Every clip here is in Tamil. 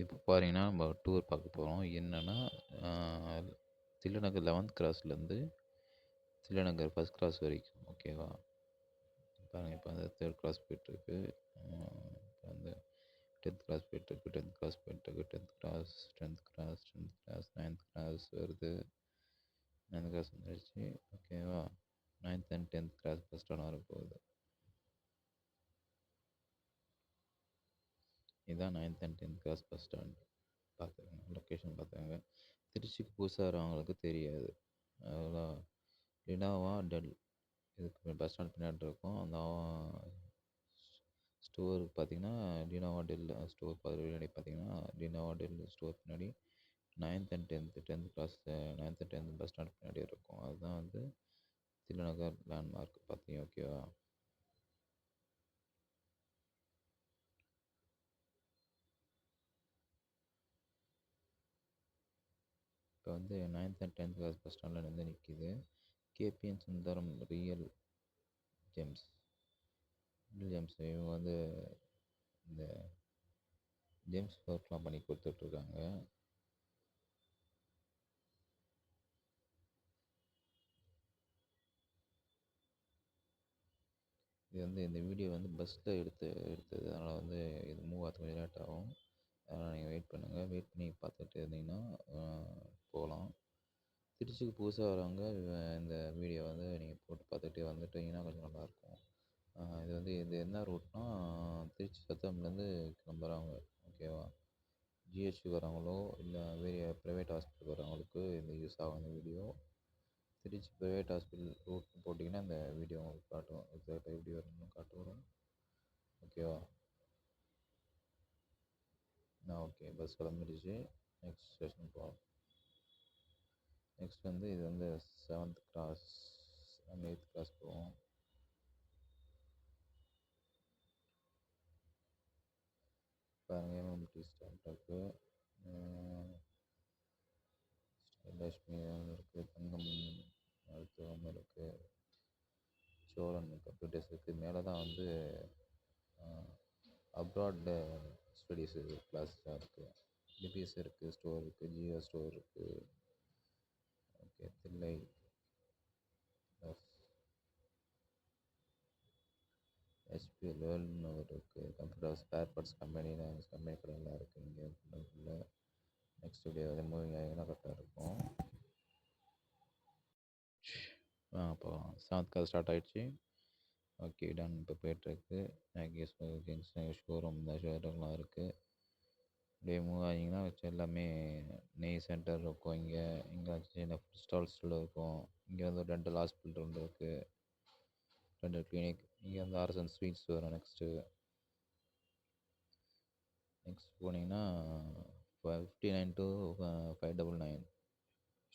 இப்போ பாருங்கன்னா நம்ம டூர் பார்க்க போகிறோம் என்னென்னா தில்லைநகர் லெவன்த் கிராஸ்லேருந்து தில்லைநகர் ஃபஸ்ட் கிராஸ் வரைக்கும் ஓகேவா பாருங்கள் இப்போ வந்து தேர்ட் கிராஸ் போயிட்டுருக்கு. இப்போ வந்து டென்த் கிராஸ் போயிட்டுருக்கு டென்த் கிராஸ் போயிட்டுருக்கு tenth cross tenth cross tenth cross ninth cross வருது. நைன்த் கிராஸ் வந்துடுச்சு ஓகேவா ninth and tenth cross bus stand வர போகுது இதுதான் ninth and tenth class bus stand பார்த்துக்கோங்க லொக்கேஷன் பார்த்துக்கோங்க திருச்சிக்கு புதுசாக வரவங்களுக்கு தெரியாது. அதெல்லாம் லினாவா டெல் இதுக்கு பஸ் ஸ்டாண்ட் பின்னாடி இருக்கும். அந்த ஸ்டோர் பார்த்தீங்கன்னா லினோவா டெல் ஸ்டோர் பின்னாடி பார்த்தீங்கன்னா லினோவா டெல் ஸ்டோர் பின்னாடி ninth and tenth tenth class ninth and tenth bus stand பின்னாடி இருக்கும். அதுதான் வந்து தில்லைநகர் லேண்ட்மார்க் பார்த்தீங்க ஓகேவா இப்போ வந்து ninth and tenth class bus ஸ்டாண்டில் வந்து நிற்கிது KPN Sundaram real James real James இவங்க வந்து இந்த ஜேம்ஸ் ஒர்க்லாம் பண்ணி கொடுத்துட்ருக்காங்க. இது வந்து இந்த வீடியோ வந்து பஸ்ஸில் எடுத்து எடுத்தது. அதனால் வந்து இது மூவ் ஆகிறதுக்கு கொஞ்சம் லேட் ஆகும். அதனால் நீங்கள் வெயிட் பண்ணுங்கள் வெயிட் பண்ணி பார்த்துட்டு இருந்தீங்கன்னா போகலாம் திருச்சிக்கு புதுசாக வரவங்க இந்த வீடியோ வந்து நீங்கள் போட்டு பார்த்துட்டே வந்துட்டிங்கன்னா கொஞ்சம் நல்லாயிருக்கும். இது வந்து இது என்ன ரூட்னா திருச்சி சத்திரம்லேருந்து கிளம்புறவங்க ஓகேவா ஜிஹெச்க்கு வரவங்களோ இல்லை வேறு ப்ரைவேட் ஹாஸ்பிட்டல் வரவங்களுக்கு இந்த யூஸ் ஆகும் இந்த video Trichy private hospital route போட்டிங்கன்னா இந்த வீடியோ உங்களுக்கு காட்டும். எக்ஸாக்டாக எப்படி வரணும்னு காட்டு வரும். ஓகேவா ஆ ஓகே பஸ் கிளம்பிடுச்சு. நெக்ஸ்ட் ஸ்டேஷன் போகலாம் நெக்ஸ்ட் வந்து இது வந்து seventh cross and eighth cross போவோம் பாருங்கள் எம்எம்டி ஸ்டார்ட் இருக்கு. லட்சுமி இருக்குது தங்கம் மருத்துவம் இருக்குது சோழன் கம்ப்யூட்டர்ஸ் இருக்குது மேலே தான் வந்து அப்ராட் ஸ்டடீஸ் கிளாஸ்லாம் இருக்குது டிபிஎஸ் இருக்குது ஸ்டோர் இருக்குது ஜியோ ஸ்டோர் இருக்குது ஓகே தில்லை ஹெச்பிஎல் வேர்ல்டுன்னு ஒரு இருக்குது computer spare parts company company கடையெல்லாம் இருக்குது இங்கே. ஃபுல்லாக நெக்ஸ்ட் வீடியோ வந்து மூவிங் ஆகினா கரெக்டாக இருக்கும்? ஆ அப்போ செவன்த் கால் ஸ்டார்ட் ஆகிடுச்சு ஓகே டன் இப்போ போயிட்டுருக்கு. கிங்ஸ் ஷோரூம் இந்த ஷோரூம்லாம் இருக்குது அப்படியே மூவ் ஆகிங்கன்னா வச்சு எல்லாமே நெய் சென்டர் இருக்கும். இங்கே இங்கே சின்ன ஃபுட் ஸ்டால்ஸில் இருக்கும். இங்கே வந்து டென்டல் ஹாஸ்பிட்டல் ஒன்று இருக்குது டென்டல் கிளினிக் இங்கே வந்து ஆர்எஸ்என் ஸ்வீட்ஸ் வரும் நெக்ஸ்ட்டு நெக்ஸ்ட் போனீங்கன்னா fifty nine to five double nine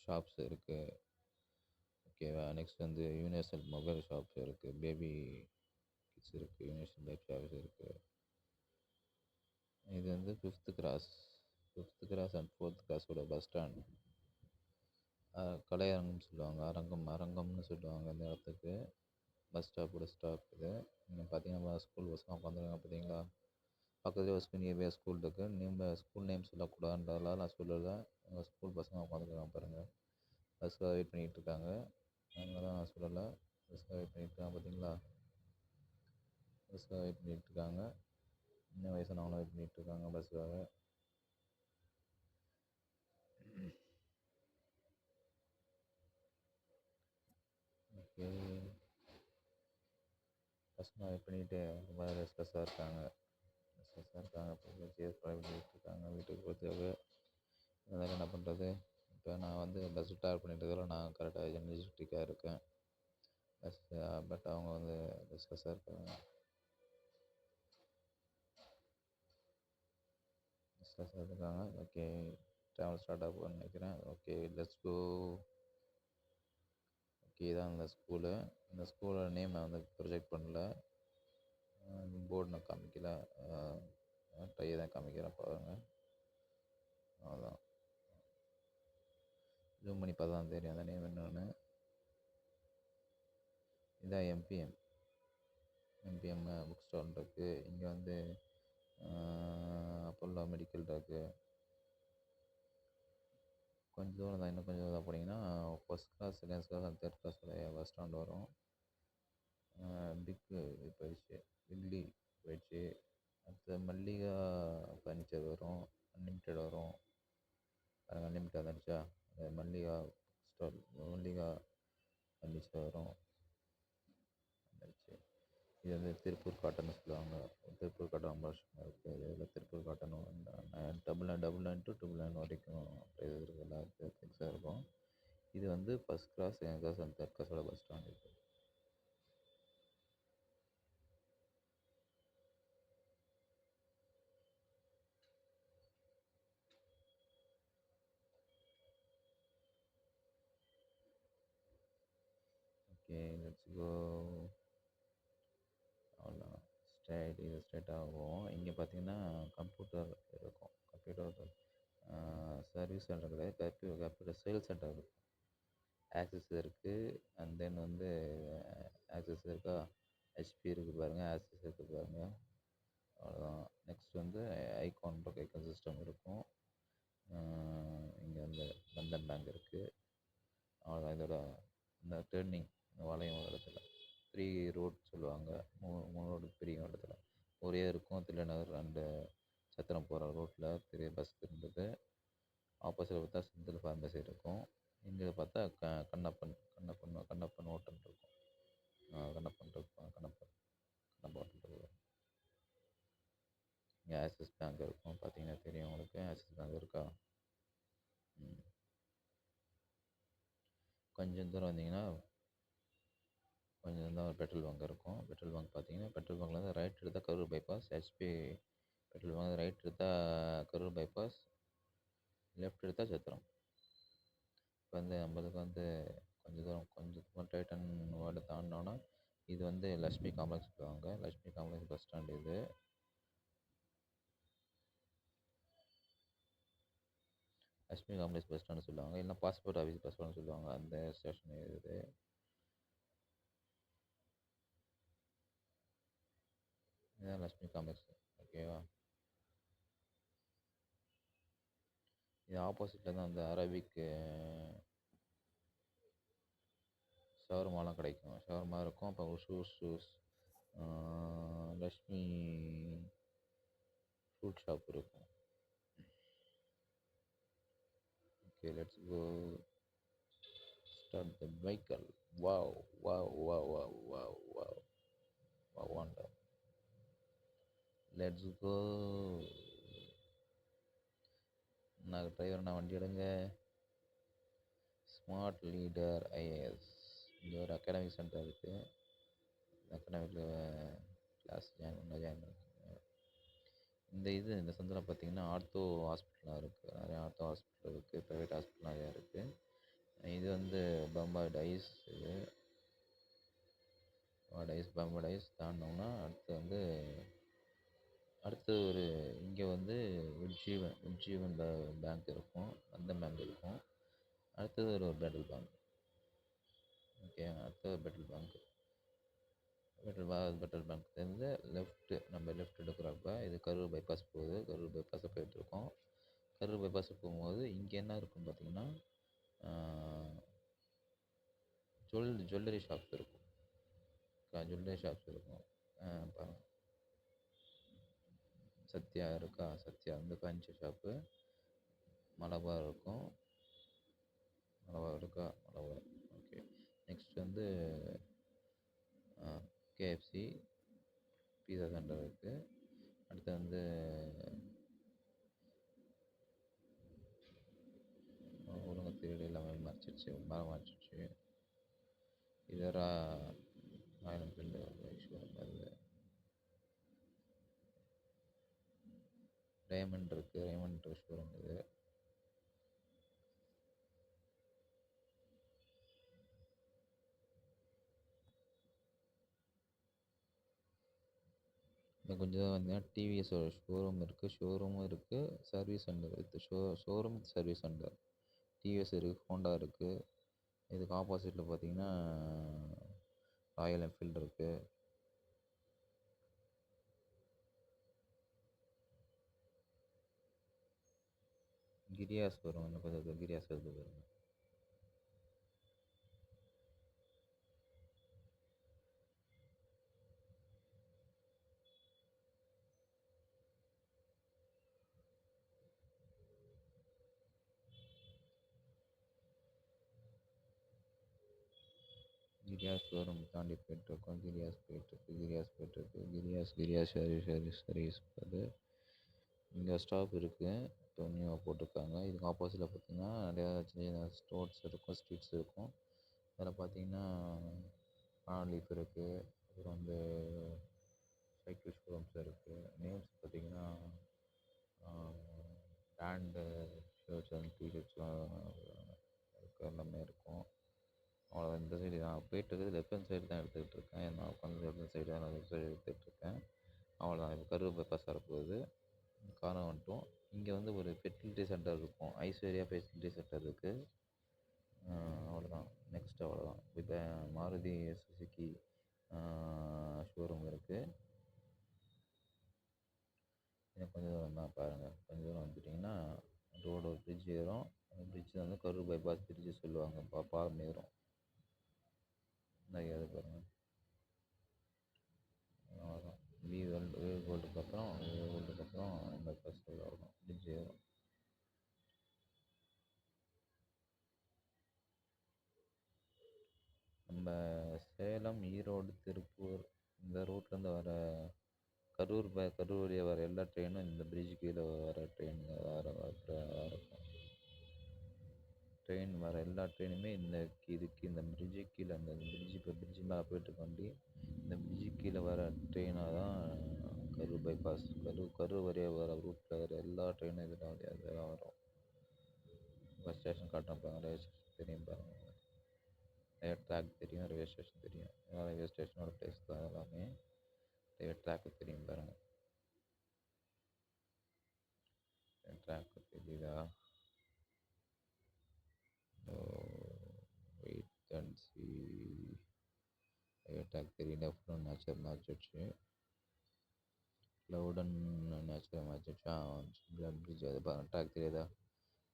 shops இருக்குது ஓகேவா நெக்ஸ்ட் வந்து யூனிவர்சல் மொபைல் ஷாப்ஸ் இருக்குது பேபி கிட்ஸ் இருக்குது யூனிவர்சல் பேபி ஷாப்ஸ் இருக்குது இது வந்து fifth cross fifth cross and fourth கிராஸோட bus stand கலையரங்கம்னு சொல்லுவாங்க. அரங்கம் அரங்கம்னு சொல்லுவாங்க இந்த இடத்துக்கு. பஸ் ஸ்டாப்போட ஸ்டாப் இது. இங்கே பார்த்தீங்கன்னா ஸ்கூல் பஸ்லாம் உட்காந்துருக்காங்க பார்த்தீங்களா பக்கத்துலேயே ஒரு நியர்பை ஸ்கூல் இருக்குது நேம் ஸ்கூல் நேம் சொல்லக்கூடாதுன்றதால நான் சொல்லலை. எங்கள் ஸ்கூல் பசங்க உட்காந்துருக்காங்க பாருங்கள் பஸ்ஸுக்காக வெயிட் பண்ணிகிட்டு இருக்காங்க. அதனால நான் சொல்லலை. பஸ்ஸுக்காக வெயிட் பண்ணிகிட்டு இருக்காங்க பார்த்தீங்களா பஸ்ஸுக்காக வெயிட் பண்ணிகிட்டு இருக்காங்க. இன்னும் வயசானவங்களும் வெயிட் பண்ணிகிட்டு இருக்காங்க பஸ்ஸுக்காக ஓகே பசங்க வெயிட் பண்ணிகிட்டு ரொம்ப ரெஸ்ட்லெஸ்ஸாக இருக்காங்க. ரெஸ்ட்லெஸ்ஸாக இருக்காங்க. இப்போ சேஸ் இருக்காங்க வீட்டுக்கு போகிறதுக்காக அதனால் என்ன பண்ணுறது இப்போ நான் வந்து பஸ் ட்ராவல் பண்ணிட்டு நான் கரெக்டாக எனர்ஜெட்டிக்காக இருக்கேன். பஸ் பட் அவங்க வந்து ரெஸ்ட்லெஸ்ஸாக இருக்காங்க. ரெஸ்ட்லெஸ்ஸாக இருக்காங்க. ஓகே ட்ராவல் ஸ்டார்ட் ஆகும்னு நினைக்கிறேன். ஓகே லெட்ஸ் கோ ஓகே தான் இந்த ஸ்கூலு. இந்த ஸ்கூலோட நேம் நான் வந்து ப்ரொஜெக்ட் பண்ணல. போர்டு நான் காமிக்கல. டையை தான் காமிக்கிறேன் பாருங்கள் அதான். ஜூம் பண்ணி பார்த்தா தான் தெரியும் அந்த நேம் என்னென்னு. இதான் எம்பிஎம் எம்பிஎம் புக் ஸ்டால் இருக்குது இங்கே வந்து அப்போல்லோ மெடிக்கல் இருக்குது கொஞ்சம் தூரம் தான். இன்னும் கொஞ்சம் இதாக போனீங்கன்னா first class second class and third கிளாஸோடைய bus stand வரும். பிக்கு போயிடுச்சு. வில்லி போயிடுச்சு. அடுத்து மல்லிகா ஃபர்னிச்சர் வரும். அன்லிமிட்டெட் வரும். பாருங்க அன்லிமிட்டட் வந்துடுச்சா அது மல்லிகா ஸ்டால் மல்லிகா ஃபர்னிச்சர் வரும். வந்துடுச்சு இது வந்து திருப்பூர் காட்டன் சொல்லுவாங்க திருப்பூர் காட்டன் ரொம்ப வருஷமாக இருக்குது இதில் Tiruppur cotton double nine double nine to double nine வரைக்கும் ப்ரைஸ் இருக்குது எல்லா திங்ஸும் இருக்கும். இது வந்து first class second class and third கிளாஸோட பஸ் ஸ்டாண்ட் இருக்குது இது ஸ்ட்ரைட்டாக ஆகும் இங்கே பார்த்தீங்கன்னா கம்ப்யூட்டர் இருக்கும். கம்ப்யூட்டர் சர்வீஸ் சென்டர் கிடையாது கம்ப்யூ கம்ப்யூட்டர் சேல்ஸ் சென்டர் இருக்கும் ஆக்சஸ் இருக்குது அண்ட் தென் வந்து ஆக்சஸ் இருக்கா? ஹெச்பி இருக்குது பாருங்கள் ஆக்சஸ் இருக்குது பாருங்கள் அவ்வளோதான் நெக்ஸ்ட் வந்து ஐகான் இருக்கும் ஐகான் சிஸ்டம் இருக்கும். இங்கே வந்து பந்தன் பேங்க் இருக்குது அவ்வளோதான் இதோட இந்த டேர்னிங் வளையம் இடத்துல. த்ரீ ரோட் சொல்லுவாங்க. மூணு மூணு ரோடு பிரியும் இடத்துல. ஒரே இருக்கும் தில்லைநகர் அண்டு சத்திரம் போகிற ரோட்டில் பெரிய பஸ் இருந்தது. ஆப்போசிட்டில் பார்த்தா செந்தில் ஃபார்மசி இருக்கும். இங்கே பார்த்தா க கண்ணப்பன் கண்ணப்பன் கண்ணப்பன் ஹோட்டல் இருக்கும். கண்ணப்பன் இருக்கும் கண்ணப்பன் கண்ணப்பன் ஹோட்டல் இருக்கும் இங்கே ஆக்சிஸ் பேங்க் இருக்கும். பார்த்தீங்கன்னா தெரியும் உங்களுக்கு. ஆக்சிஸ் பேங்க் இருக்கா? கொஞ்சம் தூரம் வந்தீங்கன்னா கொஞ்சம் தான் ஒரு பெட்ரோல் பங்க் இருக்கும். பெட்ரோல் பங்க் பார்த்தீங்கன்னா பெட்ரோல் பங்க்லேருந்து ரைட் எடுத்தால் Karur bypass HP petrol bunk right எடுத்தால் கரூர் பைபாஸ் லெஃப்ட் எடுத்தால் சத்திரம். இப்போ வந்து நம்மளுக்கு வந்து கொஞ்சம் தூரம் கொஞ்சம் தூரம் டைட்டன் வேர்டு தாண்டினோன்னா இது வந்து லக்ஷ்மி காம்ப்ளெக்ஸ் சொல்லுவாங்க லக்ஷ்மி காம்ப்ளெக்ஸ் பஸ் ஸ்டாண்ட் இது. லக்ஷ்மி காம்ப்ளெக்ஸ் பஸ் ஸ்டாண்டு சொல்லுவாங்க. இல்லைன்னா பாஸ்போர்ட் ஆஃபீஸ் பஸ் ஸ்டாண்ட் சொல்லுவாங்க. அந்த ஸ்டேஷன் இது. இதுதான் லக்ஷ்மி காம்ப்ளெக்ஸ் ஓகேவா இது ஆப்போசிட்டில் தான் அந்த அரபிக்கு ஷவர்மாலாம் கிடைக்கும். ஷவர்மா இருக்கும் அப்போ shoes shoes Lakshmi fruit shop இருக்கும். Okay let's go start the vehicle wow wow wow wow wow wow wow let's go நான் டிரைவர் நான் வண்டி எடுங்க. ஸ்மார்ட் லீடர் ஐஏஎஸ் இங்கே ஒரு அகாடமிக் சென்டர் இருக்குது அகாடமிக்கில் கிளாஸ் ஜாயின் பண்ண ஜாயின் பண்ணிக்கோங்க. இந்த இது இந்த சந்தில் பார்த்தீங்கன்னா ஆர்த்தோ ஹாஸ்பிட்டலாக இருக்குது நிறைய ஆர்த்தோ ஹாஸ்பிட்டல் இருக்குது ப்ரைவேட் ஹாஸ்பிட்டல் நிறையா இருக்குது இது வந்து பம்பாய் டைஸ் இது டைஸ் பம்பாய் டைஸ் தாண்டினோம்னா அடுத்து வந்து அடுத்து ஒரு இங்கே வந்து உஜ்ஜீவன் உஜ்ஜீவன் பே பேங்க் இருக்கும். அந்த பேங்க் இருக்கும். அடுத்தது ஒரு பெட்ரோல் பேங்க் ஓகே அடுத்தது petrol bank petrol Bharat petrol பேங்க்லேருந்து லெஃப்ட்டு நம்ம லெஃப்ட் எடுக்கிறப்ப இது கரூர் பைபாஸ் போகுது. கரூர் பைபாஸை போயிட்டுருக்கோம் கரூர் பைபாஸ் போகும்போது இங்கே என்ன இருக்குன்னு பார்த்தீங்கன்னா ஜுவல் ஜுவல்லரி ஷாப்ஸ் இருக்கும். ஜுவல்லரி ஷாப்ஸ் இருக்கும். பாருங்கள் சத்யா இருக்கா? சத்யா வந்து பஞ்சு ஷாப்பு மலபார் இருக்கும். மலபார் இருக்கா? மலபார். ஓகே நெக்ஸ்ட் வந்து கேஎஃப்சி பீஸா சென்டர் இருக்குது அடுத்து வந்து ஒழுங்கு திருடு எல்லாமே மறைச்சிடுச்சு மரம் மறைச்சிடுச்சு இதரா ஆயிரம் என்ஃபீல்டு ஷோரூம் வருது டைமண்ட் இருக்குது டைமண்ட் ஷோரூம் இது இன்னும் கொஞ்சம் தான் வந்தீங்கன்னா டிவிஎஸோட ஷோரூம் இருக்குது ஷோரூமும் இருக்குது service centre with show showroom service centre TVS இருக்குது ஹோண்டா இருக்குது இதுக்கு ஆப்போசிட்டில் பார்த்தீங்கன்னா ராயல் என்ஃபீல்டு இருக்குது கிரியாஸ் வரும் இன்னும் கொஞ்சம் கிரியாஸ் வருது பாருங்க கிரியாஸ் வரும் தாண்டி போயிட்டுருக்கோம் கிரியாஸ் போயிட்டுருக்கு கிரியாஸ் போயிட்டுருக்கு கிரியாஸ் கிரியாஸ் சர்வீஸ் சர்வீஸ் சர்வீஸ் அது இங்கே ஸ்டாப் இருக்குது இப்போ போட்டிருக்காங்க. இதுக்கு ஆப்போசிட்டில் பார்த்தீங்கன்னா நிறையா சின்ன சின்ன ஸ்டோர்ஸ் இருக்கும் ஸ்ட்ரீட்ஸ் இருக்கும். அதில் பார்த்தீங்கன்னா ஆலிஃப் இருக்குது அப்புறம் வந்து சைக்கிள் ஷோரூம்ஸ் இருக்குது நேம்ஸ் பார்த்தீங்கன்னா பிராண்டு ஷர்ட்ஸ் அண்ட் டிஷர்ட்ஸ்லாம் இருக்கு. எல்லாமே இருக்கும். அவ்வளோ இந்த சைடு நான் போயிட்டு இருக்கிறது லெஃப்ட் ஹேண்ட் சைடு தான் எடுத்துக்கிட்டு இருக்கேன். நான் உட்காந்து லெஃப்ட் ஹேண்ட் சைடு தான் நான் லெஃப்ட் சைடு எடுத்துகிட்டு இருக்கேன். அவ்வளோதான் இப்போ கரூர் பைபாஸ் வரப்போகுது. காரம் வந்துட்டோம். இங்கே வந்து ஒரு ஃபெர்டிலிட்டி சென்டர் இருக்கும். ஐஸ்வர்யா ஃபெர்டிலிட்டி சென்டர் இருக்குது அவ்வளோதான் நெக்ஸ்ட் அவ்வளோதான் இப்போ மாருதி சுசுக்கி ஷோரூம் இருக்குது இன்னும் கொஞ்சம் தூரம் தான் பாருங்கள் கொஞ்சம் தூரம் வந்துட்டிங்கன்னா ரோடு ஒரு பிரிட்ஜ் ஏறும். அந்த பிரிட்ஜ் வந்து கரூர் பைபாஸ் பிரிட்ஜு சொல்லுவாங்க. பா பாலம் ஏறும் இந்த பாருங்கள் அவ்வளோதான் வி வேர்ல்டு வே வேர்ல்டுக்கு அப்புறம் வே வேர்ல்டுக்கு அப்புறம் வரும் நம்ம சேலம் ஈரோடு திருப்பூர் இந்த ரூட்லேருந்து வர கரூர் ப கரூர் வழியாக வர எல்லா ட்ரெயினும் இந்த பிரிட்ஜ் கீழே வர ட்ரெயின் வர வர இருக்கும் ட்ரெயின் வர எல்லா ட்ரெயினுமே இந்த இதுக்கு இந்த பிரிட்ஜு கீழே அந்த பிரிட்ஜு இப்போ பிரிட்ஜு மேலே போயிட்டு வண்டி இந்த பிரிட்ஜு கீழே வர ட்ரெயினாக தான் கரூர் பைபாஸ் கரூர் கரூர் வரைய வர ரூட்டில் வர எல்லா ட்ரெயினும் இதில் வந்து தான் வரும். பஸ் ஸ்டேஷன் காட்டுறேன் பாருங்கள் ரயில்வே ஸ்டேஷன் தெரியும் பாருங்கள் ரயில்வே ட்ராக் தெரியும் ரயில்வே ஸ்டேஷன் தெரியும். ஏன்னா ரயில்வே ஸ்டேஷனோட பிளேஸ் தான் எல்லாமே. ரயில்வே ட்ராக்கு தெரியும் பாருங்கள் ட்ராக்கு தெரியுதா? Wait and see railway track தெரியல ஃபுல்லாக நேச்சர் மேட்ச் வச்சு க்ளவுடன் நேச்சுரல் பிரிட்ஜ் அது பாருங்க ட்ராக் தெரியுதா?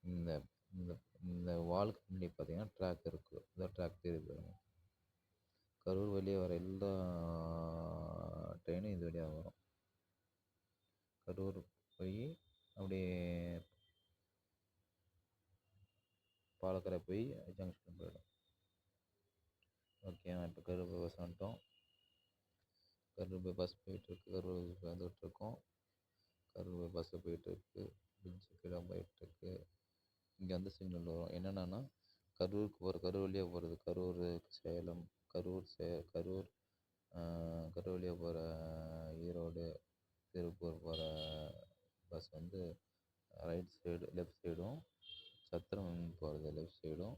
இந்த இந்த இந்த வாலுக்கு முன்னாடி பார்த்தீங்கன்னா ட்ராக் இருக்குது இந்த ட்ராக் தெரியுது கரூர் வெளியே வர எல்லா ட்ரெயினும் இது வழியாக வரும். கரூர் போய் அப்படியே பாலக்கரை போய் ஜங்ஷன் போயிடும். ஓகே நான் இப்போ கரூர் பஸ் வந்துட்டோம். கரூர் பஸ் போயிட்டுருக்கு கரூர் வந்துட்டுருக்கோம் கரூர் பைபாஸில் போயிட்டுருக்கு பிரிட்ஜு கீழே போயிட்டுருக்கு இங்கே வந்து சிக்னல் வரும். என்னென்னா கரூருக்கு போகிற கரூர் வழியாக போகிறது கரூர் சேலம் கரூர் சே கரூர் கரூர் வழியாக போகிற ஈரோடு திருப்பூர் போகிற பஸ் வந்து ரைட் சைடு லெஃப்ட் சைடும் சத்திரம் போகிறது லெஃப்ட் சைடும்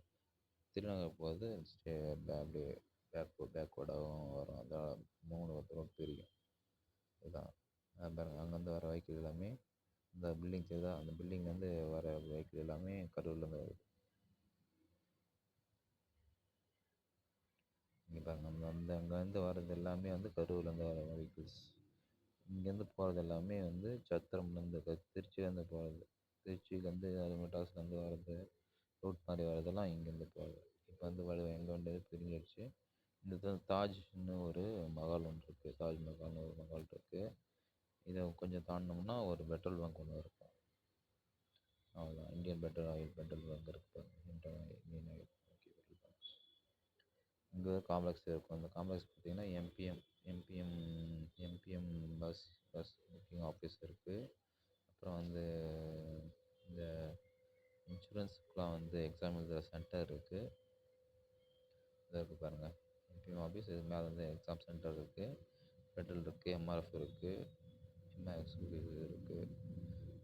திருநகர் போகிறது ஸ்டே அப்படியே பேக் பேக்வேர்டாகவும் வரும். அதான் மூணு ரோட் பிரியும். இதுதான். பாருங்கள் அங்கேருந்து வர வெஹிக்கிள் எல்லாமே இந்த பில்டிங் தெரியுதா அந்த பில்டிங்லேருந்து வர வெஹிக்கிள் எல்லாமே கரூர்லேருந்து வருது. இங்கே பாருங்க அந்த அந்த அங்கேருந்து வர்றது எல்லாமே வந்து கரூர்லேருந்து வர வெஹிக்கிள்ஸ் இங்கேருந்து போகிறது எல்லாமே வந்து சத்திரம்லேருந்து திருச்சிலேருந்து போகிறது திருச்சியிலேருந்து அது மெட்ராஸ்லேருந்து வர்றது ரூட் மாதிரி வர்றதெல்லாம் இங்கேருந்து போகிறது இப்போ வந்து வலு எங்கே வந்து பிரிஞ்சிடுச்சு. இந்த தாஜ்னு ஒரு மஹால் ஒன்று இருக்குது தாஜ்மஹால்னு ஒரு மஹால் இருக்குது இதை கொஞ்சம் தாண்டினோம்னா ஒரு பெட்ரோல் பங்க் ஒன்று இருக்கும். அவ்வளோதான் Indian petrol oil petrol bunk இருக்குது Indian oil Indian oil okay petrol bunk இங்கே காம்ப்ளெக்ஸ் இருக்கும். அந்த காம்ப்ளெக்ஸ் பார்த்தீங்கன்னா MPM MPM MPM bus bus booking office இருக்குது அப்புறம் வந்து இந்த இன்சூரன்ஸுக்கெலாம் வந்து எக்ஸாம் எழுதுகிற சென்டர் இருக்குது இதாக இருக்குது பாருங்கள் எம்பிஎம் ஆஃபீஸ் இது மேலே வந்து எக்ஸாம் சென்டர் இருக்குது பெட்ரோல் இருக்குது எம்ஆர்எஃப் இருக்குது சின்ன எக்ஸ்க்ளூசிவ் இருக்குது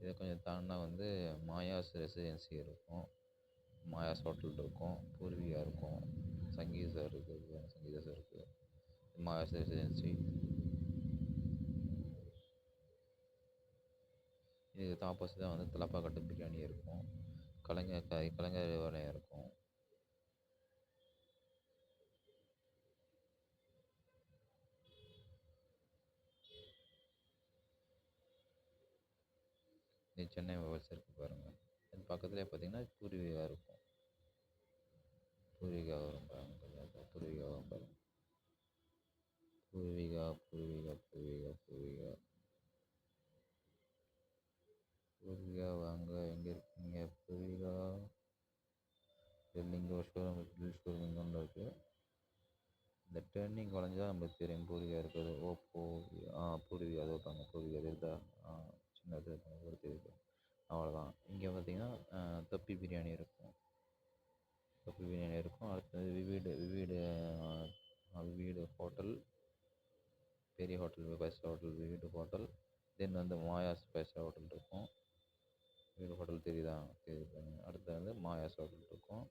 இதை கொஞ்சம் தாண்டினா வந்து மாயாஸ் ரெசிடென்சி இருக்கும். மாயாஸ் ஹோட்டல் இருக்கும். பூர்விகா இருக்கும். சங்கீதம் இருக்குது சங்கீதாஸ் இருக்குது மாயாஸ் ரெசிடென்சி இதுக்கு ஆப்போசிட்டாக தான் வந்து தலப்பாக்கட்டு பிரியாணி இருக்கும். கலைஞர் க கலைஞர் வரையும் இருக்கும். சென்னை மொபைல்ஸ் இருக்குது பாருங்கள் அது பக்கத்துலேயே பார்த்தீங்கன்னா பூர்வீகா இருக்கும். பூர்வீகா வரும் பாருங்கள் கொஞ்சம் பூர்வீகா வரும் பாருங்கள் பூர்வீகா பூர்வீகா பூர்வீகா பூர்வீகா. பூர்வீகா வாங்க. எங்கே இருக்கீங்க? பூர்வீகா. இங்கே ஒரு ஷோரூம் இருக்குது ஷோரூம் இங்கே ஒன்று இருக்குது இந்த டேர்னிங் குறைஞ்சா நம்மளுக்கு தெரியும். பூர்வீகா இருக்கிறது. ஓப்போ ஆ பூர்வீகா. அது வைப்பாங்க பூர்வீகா. தெரியுதா ஆ. சின்னது ஒரு தெரியுது அவ்வளோதான் இங்கே பார்த்தீங்கன்னா தொப்பி பிரியாணி இருக்கும். தொப்பி பிரியாணி இருக்கும். அடுத்தது விவீடு விவீடு விவீடு ஹோட்டல். பெரிய ஹோட்டல் ஃபைவ் ஹோட்டல் விவீடு ஹோட்டல். தென் வந்து மாயாஸ் ஃபைவ் ஹோட்டல் இருக்கும். வீடு ஹோட்டல் தெரியுதா? தெரியுது. அடுத்தது அடுத்து வந்து மாயாஸ் ஹோட்டல் இருக்கும்.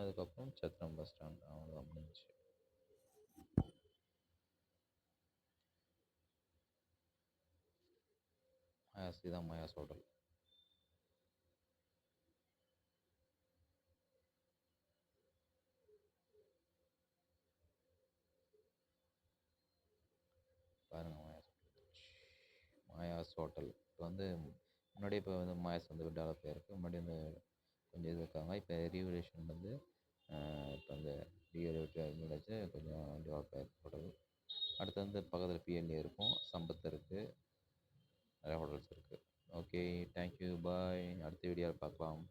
அதுக்கப்புறம் சத்திரம் பஸ் ஸ்டாண்ட். அவ்வளோதான் முடிஞ்சு மாயாஸ் இதுதான் மாயாஸ் ஹோட்டல் பாருங்க மாயாஸ் மாயாஸ் ஹோட்டல் இப்போ வந்து முன்னாடி இப்போ வந்து மாயாஸ் வந்து டெவலப் ஆகிருக்கு முன்னாடி வந்து கொஞ்சம் இது இருக்காங்க. இப்போ ரீவலேஷன் வந்து இப்போ அந்த ரீவல்யூஷன் வச்சு கொஞ்சம் டெவலப் ஆகிருக்கு ஹோட்டல் அடுத்து வந்து பக்கத்தில் பிஎல்ஏ இருக்கும். சம்பத் இருக்குது நிறையா ஹோட்டல்ஸ் இருக்குது ஓகே தேங்க்யூ பாய் அடுத்த வீடியோவில் பார்க்கலாம்.